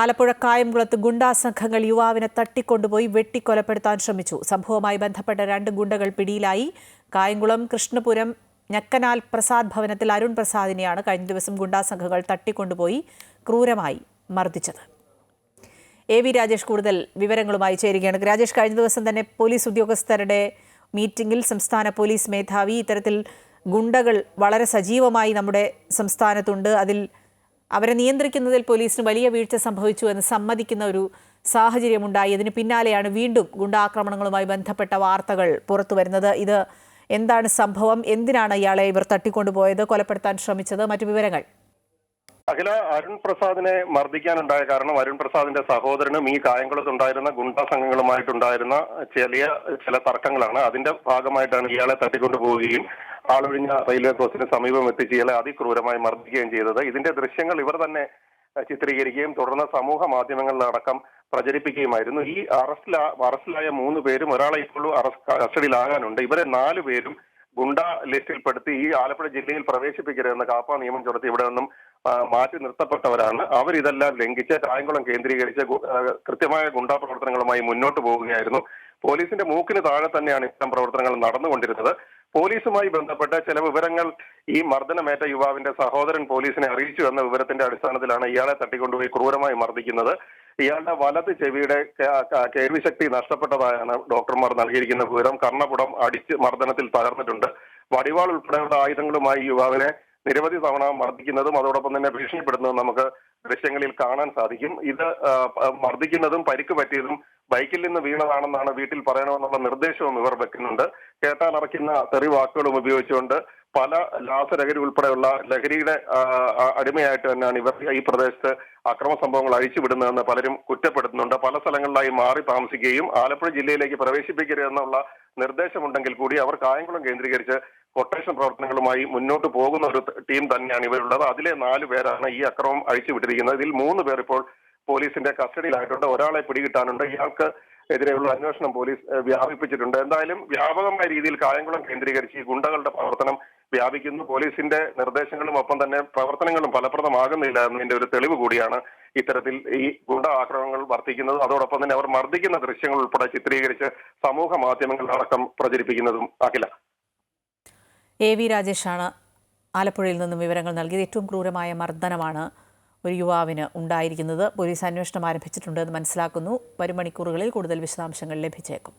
ആലപ്പുഴ കായംകുളത്ത് ഗുണ്ടാ സംഘങ്ങൾ യുവാവിനെ തട്ടിക്കൊണ്ടുപോയി വെട്ടിക്കൊലപ്പെടുത്താൻ ശ്രമിച്ചു. സംഭവവുമായി ബന്ധപ്പെട്ട രണ്ട് ഗുണ്ടകൾ പിടിയിലായി. കായംകുളം കൃഷ്ണപുരം ഞക്കനാൽ പ്രസാദ് ഭവനത്തിൽ അരുൺ പ്രസാദിനെയാണ് കഴിഞ്ഞ ദിവസം ഗുണ്ടാ സംഘങ്ങൾ തട്ടിക്കൊണ്ടുപോയി ക്രൂരമായി മർദ്ദിച്ചത്. എ വി രാജേഷ് കൂടുതൽ വിവരങ്ങളുമായി ചേരുകയാണ്. രാജേഷ് കഴിഞ്ഞ ദിവസം തന്നെ പോലീസ് ഉദ്യോഗസ്ഥരുടെ മീറ്റിംഗിൽ സംസ്ഥാന പോലീസ് മേധാവി. ഇത്തരത്തിൽ ഗുണ്ടകൾ വളരെ സജീവമായി നമ്മുടെ സംസ്ഥാനത്തുണ്ട്. അതിൽ അവരെ നിയന്ത്രിക്കുന്നതിൽ പോലീസിന് വലിയ വീഴ്ച സംഭവിച്ചു എന്ന് സമ്മതിക്കുന്ന ഒരു സാഹചര്യമുണ്ടായി. അതിന് പിന്നാലെയാണ് വീണ്ടും ഗുണ്ടാക്രമണങ്ങളുമായി ബന്ധപ്പെട്ട വാർത്തകൾ പുറത്തു വരുന്നത് ഇത് എന്താണ് സംഭവം? എന്തിനാണ് ഇയാളെ ഇവർ തട്ടിക്കൊണ്ടുപോയത്? കൊലപ്പെടുത്താൻ ശ്രമിച്ചത്? മറ്റു വിവരങ്ങൾ. അഖില അരുൺ പ്രസാദിനെ മർദ്ദിക്കാനുണ്ടായ കാരണം അരുൺ പ്രസാദിന്റെ സഹോദരനും ഈ കായംകുളത്തുണ്ടായിരുന്ന ഗുണ്ടാ സംഘങ്ങളുമായിട്ടുണ്ടായിരുന്ന ചെറിയ ചില തർക്കങ്ങളാണ്. അതിന്റെ ഭാഗമായിട്ടാണ് ഇയാളെ തട്ടിക്കൊണ്ടുപോവുകയും ആളൊഴിഞ്ഞ റെയിൽവേ ക്രോസിന് സമീപം എത്തിച്ച് ഇയാളെ അതിക്രൂരമായി മർദ്ദിക്കുകയും ചെയ്തത്. ഇതിന്റെ ദൃശ്യങ്ങൾ ഇവർ തന്നെ ചിത്രീകരിക്കുകയും തുടർന്ന് സമൂഹ മാധ്യമങ്ങളിലടക്കം പ്രചരിപ്പിക്കുകയുമായിരുന്നു. ഈ അറസ്റ്റില അറസ്റ്റിലായ മൂന്ന് പേരും ഒരാളെ ഇപ്പോഴും അറസ്റ്റ് കസ്റ്റഡിയിലാകാനുണ്ട്. ഇവരെ നാല് പേരും ഗുണ്ട ലിസ്റ്റിൽപ്പെടുത്തി ഈ ആലപ്പുഴ ജില്ലയിൽ പ്രവേശിപ്പിക്കരുതെന്ന് കാപ്പ നിയമം ചുമത്തി. ഇവിടെ നിന്നും മാറ്റി നിർത്തപ്പെട്ടവരാണ്. അവരിതെല്ലാം ലംഘിച്ച് കായംകുളം കേന്ദ്രീകരിച്ച് കൃത്യമായ ഗുണ്ടാ പ്രവർത്തനങ്ങളുമായി മുന്നോട്ട് പോവുകയായിരുന്നു. പോലീസിന്റെ മൂക്കിന് താഴെ തന്നെയാണ് ഇത്തരം പ്രവർത്തനങ്ങൾ നടന്നുകൊണ്ടിരുന്നത്. പോലീസുമായി ബന്ധപ്പെട്ട ചില വിവരങ്ങൾ ഈ മർദ്ദനമേറ്റ യുവാവിന്റെ സഹോദരൻ പോലീസിനെ അറിയിച്ചു എന്ന വിവരത്തിന്റെ അടിസ്ഥാനത്തിലാണ് ഇയാളെ തട്ടിക്കൊണ്ടുപോയി ക്രൂരമായി മർദ്ദിക്കുന്നത്. ഇയാളുടെ വലത് ചെവിയുടെ കേൾവിശക്തി നഷ്ടപ്പെട്ടതായാണ് ഡോക്ടർമാർ നൽകിയിരിക്കുന്ന വിവരം. കർണപുടം അടിച്ച് മർദ്ദനത്തിൽ തകർന്നിട്ടുണ്ട്. വടിവാൾ ഉൾപ്പെടെയുള്ള ആയുധങ്ങളുമായി യുവാവിനെ നിരവധി തവണ മർദ്ദിക്കുന്നതും അതോടൊപ്പം തന്നെ ഭീഷണിപ്പെടുന്നതും നമുക്ക് ദൃശ്യങ്ങളിൽ കാണാൻ സാധിക്കും. ഇത് മർദ്ദിക്കുന്നതും പരിക്ക് പറ്റിയതും ബൈക്കിൽ നിന്ന് വീണതാണെന്നാണ് വീട്ടിൽ പറയണമെന്നുള്ള നിർദ്ദേശവും ഇവർ വെക്കുന്നുണ്ട്. കേട്ടാൽ അറയ്ക്കുന്ന തെറി വാക്കുകളും ഉപയോഗിച്ചുകൊണ്ട് പല ലാസലഹരി ഉൾപ്പെടെയുള്ള ലഹരിയുടെ അടിമയായിട്ട് തന്നെയാണ് ഇവർ ഈ പ്രദേശത്ത് അക്രമ സംഭവങ്ങൾ അഴിച്ചുവിടുന്നതെന്ന് പലരും കുറ്റപ്പെടുത്തുന്നുണ്ട്. പല സ്ഥലങ്ങളിലായി മാറി താമസിക്കുകയും ആലപ്പുഴ ജില്ലയിലേക്ക് പ്രവേശിപ്പിക്കരുതെന്നുള്ള നിർദ്ദേശമുണ്ടെങ്കിൽ കൂടി അവർ കായംകുളം കേന്ദ്രീകരിച്ച് കൊട്ടേഷൻ പ്രവർത്തനങ്ങളുമായി മുന്നോട്ട് പോകുന്ന ഒരു ടീം തന്നെയാണ് ഇവരുള്ളത്. അതിലെ നാല് പേരാണ് ഈ അക്രമം അഴിച്ചുവിട്ടിരിക്കുന്നത്. ഇതിൽ മൂന്ന് പേർ ഇപ്പോൾ പോലീസിന്റെ കസ്റ്റഡിയിലായിട്ടുണ്ട്. ഒരാളെ പിടികിട്ടാനുണ്ട്. ഇയാൾക്ക് എതിരെയുള്ള അന്വേഷണം പോലീസ് വ്യാപിപ്പിച്ചിട്ടുണ്ട്. എന്തായാലും വ്യാപകമായ രീതിയിൽ കായംകുളം കേന്ദ്രീകരിച്ച് ഈ ഗുണ്ടകളുടെ പ്രവർത്തനം വ്യാപിക്കുന്നു. പോലീസിന്റെ നിർദ്ദേശങ്ങളും ഒപ്പം തന്നെ പ്രവർത്തനങ്ങളും ഫലപ്രദമാകുന്നില്ല എന്നതിന്റെ ഒരു തെളിവ് കൂടിയാണ് ഇത്തരത്തിൽ ഈ ഗുണ്ട ആക്രമണങ്ങൾ വർദ്ധിക്കുന്നത് അതോടൊപ്പം തന്നെ അവർ മർദ്ദിക്കുന്ന ദൃശ്യങ്ങൾ ഉൾപ്പെടെ ചിത്രീകരിച്ച് സമൂഹ മാധ്യമങ്ങളിലടക്കം പ്രചരിപ്പിക്കുന്നതും അഖില. എ വി രാജേഷാണ് ആലപ്പുഴയിൽ നിന്നും വിവരങ്ങൾ നൽകിയത്. ഏറ്റവും ക്രൂരമായ മർദ്ദനമാണ് ഒരു യുവാവിന് ഉണ്ടായിരിക്കുന്നത് പോലീസ് അന്വേഷണം ആരംഭിച്ചിട്ടുണ്ട് എന്ന് മനസ്സിലാക്കുന്നു. വരും മണിക്കൂറുകളിൽ കൂടുതൽ വിശദാംശങ്ങൾ ലഭിച്ചേക്കും.